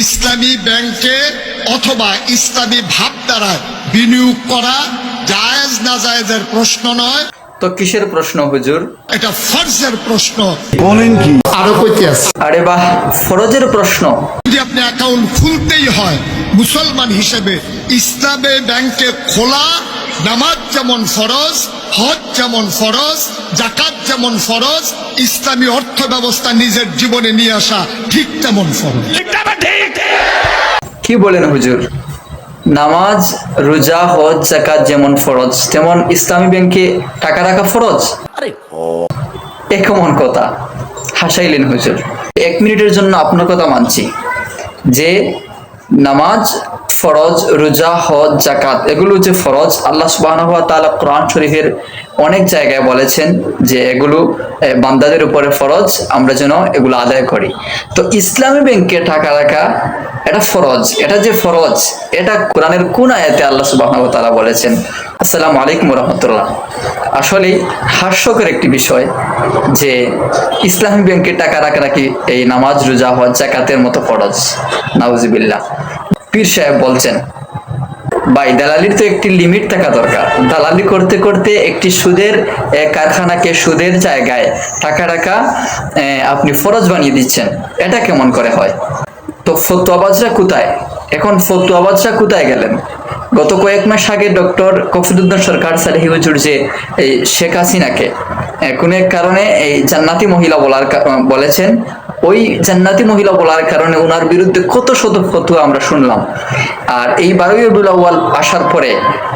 ইসলামী ব্যাংকে অথবা ইসলামী ভাবধারায় বিনিয়োগ করা জায়েজ না জায়েজের প্রশ্ন নয়। তো কিসের প্রশ্ন হুজুর? এটা ফর্জের প্রশ্ন। বলেন কি? আরও কইতে আছে। আরে বাহ ফরজের প্রশ্ন। যদি আপনি অ্যাকাউন্ট খুলতেই হয় মুসলমান হিসেবে ইসলামে ব্যাংকে খোলা নামাজ যেমন ফরজ হজ যেমন ফরজ জাকাত যেমন ফরজ ইসলামী অর্থ ব্যবস্থা নিজের জীবনে নিয়ে আসা ঠিক তেমন ফরজ। কি বলেন হুজুর? নামাজ রোজা হজ জাকাত যেমন ফরজ তেমন ইসলামী ব্যাংকে টাকা রাখা ফরজ? এ কেমন কথা? হাসাইলেন হুজুর। এক মিনিটের জন্য আপনার কথা মানছি। যে নামাজ ফরজ, রোজা, হজ জাকাত এগুলো যে ফরজ। আল্লাহ সুবাহ কোরআন শরীফের অনেক জায়গায় বলেছেন যে এগুলো বান্দাদের উপরে ফরজ, আমরা যেন এগুলো আদায় করি। তো ইসলামী ব্যাংকে টাকা রাখা এটা ফরজ, এটা যে ফরজ, এটা কোরআনের কোন আয়াতে আল্লাহ সুবাহ তাআলা বলেছেন? আসসালামু আলাইকুম রহমতুল্লাহ। আসলে হাস্যকর একটি বিষয় যে ইসলামী ব্যাংকে টাকা রাখা নাকি এই নামাজ, রোজা, হজ জাকাতের মতো ফরজ। নাউজিবিল্লাহ। পীর সাহেব বলছেন ভাই দালালির তো একটি লিমিট থাকা দরকার। দালালি করতে করতে একটি সুদের কারখানাকে সুদের জায়গায় টাকা এ, আপনি ফরজ বানিয়ে দিচ্ছেন। এটা কেমন করে হয়? তো ফতুয়াবাজরা কোথায়? এখন ফতুয়াবাজরা কোথায় গেলেন? গত কয়েক মাস আগে ডক্টর কফিদুদ্দিন সরকার সালেহি হুজুর যে এই শেখ হাসিনাকে কোনো এক কারণে এই জান্নাতি মহিলা বলার বলেছেন ওই জান্নাতি মহিলা বলার কারণে ওনার বিরুদ্ধে কত শত ফতুয়া আমরা শুনলাম। আর এই বারোই রবিউল আসার পরে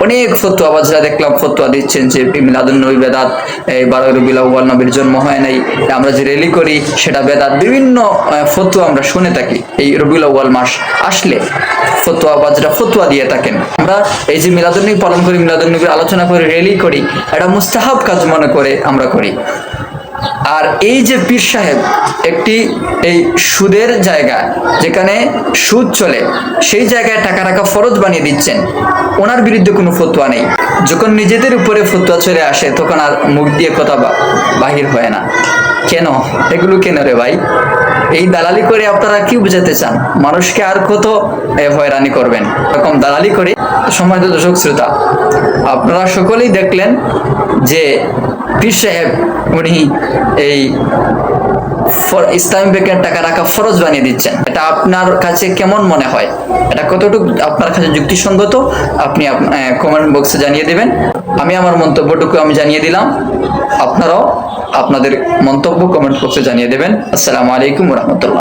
অনেক ফতুয়া বাজরা দেখলাম, ফতুয়া দিচ্ছেন যে মিলাদুল নবী বেদাত, এই বারোই রবিউল নবীর জন্ম হয় নাই, আমরা যে র্যালি করি, সেটা বেদাত, বিভিন্ন ফতুয়া আমরা শুনে থাকি এই রবিউল মাস আসলে। ফতুয়া বাজরা ফতুয়া দিয়ে থাকেন। আমরা এই যে মিলাদুল নবী পালন করি মিলাদুল নবীর আলোচনা করে রেলি করি, এটা মুস্তাহাব কাজ মনে করে আমরা করি। আর এই যে পীর সাহেব, একটি এই সুদের জায়গা, যেখানে সুদ চলে, সেই জায়গায় টাকা রাখা ফরজ বানিয়ে দিচ্ছেন। ওনার বিরুদ্ধে কোনো ফতোয়া নেই। যখন নিজেদের উপরে ফতোয়া চলে আসে, তখন আর মুখ দিয়ে কথা বাহির হয় না। কেন? এগুলো কেন রে ভাই? এই দালালি করে আপনারা কি বুঝাতে চান? মানুষকে আর কত হয়রানি করবেন? এরকম দালালি করে সময় দর্শক, শ্রোতা, আপনারা সকলেই দেখলেন যে পীর সাহেব, উনি এই ইসলামী ব্যাংকের টাকা রাখা ফরজ বানিয়ে দিচ্ছেন। এটা আপনার কাছে কেমন মনে হয়? এটা কতটুকু আপনার কাছে যুক্তিসঙ্গত? আপনি কমেন্ট বক্সে জানিয়ে দেবেন। আমি আমার মন্তব্যটুকু আমি জানিয়ে দিলাম। আপনারাও আপনাদের মন্তব্য কমেন্ট বক্সে জানিয়ে দেবেন। আসসালামু আলাইকুম রহমতুল্লাহ।